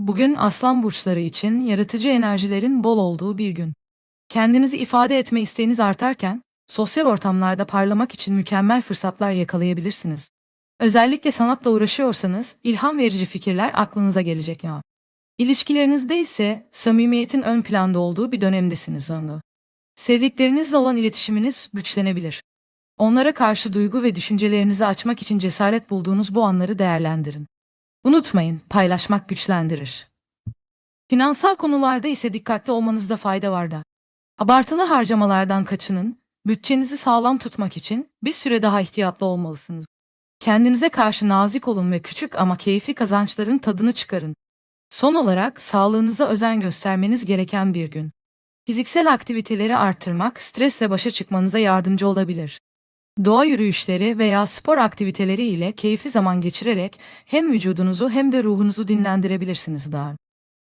Bugün aslan burçları için yaratıcı enerjilerin bol olduğu bir gün. Kendinizi ifade etme isteğiniz artarken, sosyal ortamlarda parlamak için mükemmel fırsatlar yakalayabilirsiniz. Özellikle sanatla uğraşıyorsanız ilham verici fikirler aklınıza gelecek ya. İlişkilerinizde ise samimiyetin ön planda olduğu bir dönemdesiniz anı. Sevdiklerinizle olan iletişiminiz güçlenebilir. Onlara karşı duygu ve düşüncelerinizi açmak için cesaret bulduğunuz bu anları değerlendirin. Unutmayın, paylaşmak güçlendirir. Finansal konularda ise dikkatli olmanızda fayda var da. Abartılı harcamalardan kaçının, bütçenizi sağlam tutmak için bir süre daha ihtiyatlı olmalısınız. Kendinize karşı nazik olun ve küçük ama keyifli kazançların tadını çıkarın. Son olarak sağlığınıza özen göstermeniz gereken bir gün. Fiziksel aktiviteleri artırmak stresle başa çıkmanıza yardımcı olabilir. Doğa yürüyüşleri veya spor aktiviteleri ile keyifli zaman geçirerek hem vücudunuzu hem de ruhunuzu dinlendirebilirsiniz daha.